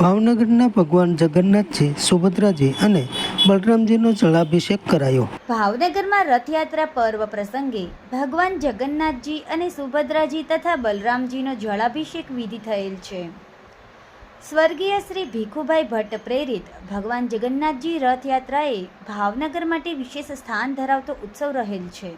ભાવનગરના ભગવાન જગન્નાથજી, સુભદ્રાજી અને બલરામજીનો જળાભિષેક કરાયો. ભાવનગરમાં રથયાત્રા પર્વ પ્રસંગે ભગવાન જગન્નાથજી અને સુભદ્રાજી તથા બલરામજીનો જળાભિષેક વિધિ થયેલ છે. સ્વર્ગીય શ્રી ભીખુભાઈ ભટ્ટ પ્રેરિત ભગવાન જગન્નાથજી રથયાત્રાએ ભાવનગર માટે વિશેષ સ્થાન ધરાવતો ઉત્સવ રહેલ છે.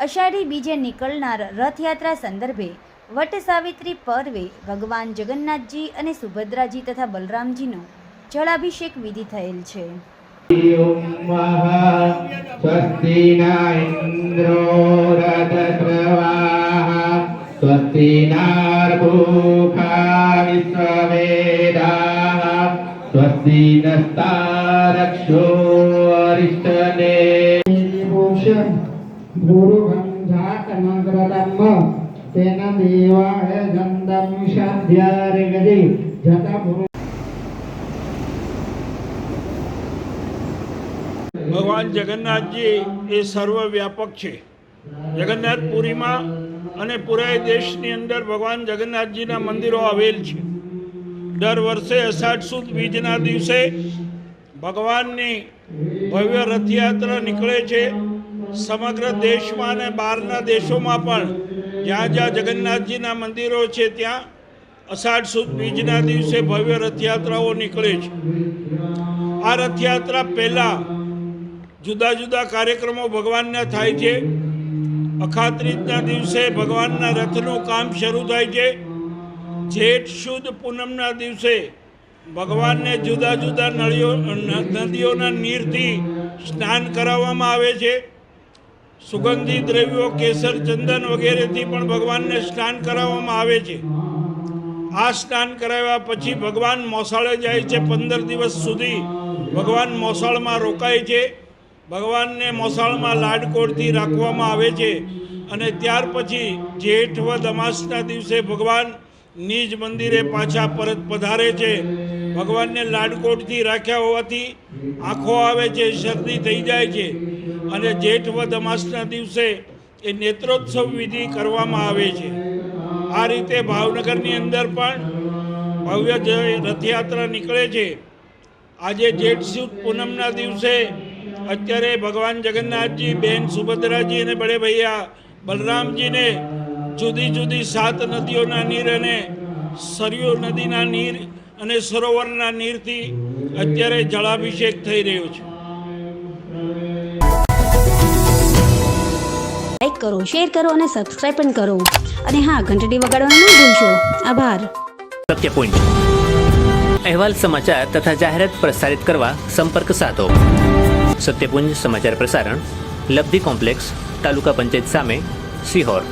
અષાઢી બીજે નીકળનાર રથયાત્રા સંદર્ભે વટ સાવિત્રી પર્વે ભગવાન જગન્નાથજી અને સુભદ્રાજી તથા બલરામજીનો જળાભિષેક વિધિ થયેલ છે. સ્વસ્તિ નસ્તારક્ષો અરિષ્ટને। ભૂરો ગંધા કનગરદમ્મ विश्ववेदाः स्वस्ति नस्तारक्षो अरिष्टने भूषण गुरुगन्धाकनग्रदम्म तेन देवाय गन्धं शाध्यार्गदि जतपुरु ભગવાન જગન્નાથજી એ સર્વવ્યાપક છે જગન્નાથપુરીમાં અને પૂરા દેશની અંદર ભગવાન જગન્નાથજીના મંદિરો આવેલ છે દર વર્ષે અષાઢ સુદ બીજના દિવસે ભગવાનની ભવ્ય રથયાત્રા નીકળે છે સમગ્ર દેશમાં અને બહારના દેશોમાં પણ જ્યાં જ્યાં જગન્નાથજીના મંદિરો છે, ત્યાં અષાઢ સુદ બીજના દિવસે ભવ્ય રથયાત્રાઓ નીકળે છે. આ રથયાત્રા પહેલાં જુદા જુદા કાર્યક્રમો ભગવાનના થાય છે. અખાત્રીજના દિવસે ભગવાનના રથનું કામ શરૂ થાય છે. જેઠ શુદ્ધ પૂનમના દિવસે ભગવાનને જુદા જુદા નળીઓ નદીઓના નીરથી સ્નાન કરાવવામાં આવે છે. સુગંધી દ્રવ્યો, કેસર, ચંદન વગેરેથી પણ ભગવાનને સ્નાન કરાવવામાં આવે છે. આ સ્નાન કરાવ્યા પછી ભગવાન મોસાળે જાય છે પંદર દિવસ સુધી. ભગવાન મોસાળમાં રોકાય છે. ભગવાનને મોસાળમાં લાડકોડથી રાખવામાં આવે છે. અને ત્યાર પછી જેઠ વ દમાસના દિવસે ભગવાન નિજ મંદિરે પાછા પરત પધારે છે. ભગવાનને લાડકોટથી રાખ્યા હોવાથી આંખો આવે છે, શરદી થઈ જાય છે. અને જેઠ વદ અમાસના દિવસે એ નેત્રોત્સવ વિધિ કરવામાં આવે છે. આ રીતે ભાવનગરની અંદર પણ ભવ્ય રથયાત્રા નીકળે છે. આજે જેઠ સુદ પૂનમના દિવસે અત્યારે ભગવાન જગન્નાથજી, બેન સુભદ્રાજી અને બડે ભૈયા બલરામજીને જુદી જુદી સાત નદીઓના નીર અને સરયુ નદીના નીર અને સરોવરના નીરથી અત્યારે જળાભિષેક થઈ રહ્યો છે. લાઈક કરો શેર કરો અને સબસ્ક્રાઈબ પણ કરો. અને હા, ઘંટડી વગાડવાનું ન ભૂલશો. આભાર. સત્ય પોઈન્ટ અહેવાલ સમાચાર તથા જાહેરાત પ્રસારિત કરવા સંપર્ક સાધો. સત્યપુંજ સમાચાર પ્રસારણ, લબ્ધિ કોમ્પ્લેક્સ, તાલુકા પંચાયત સામે, સિહોર.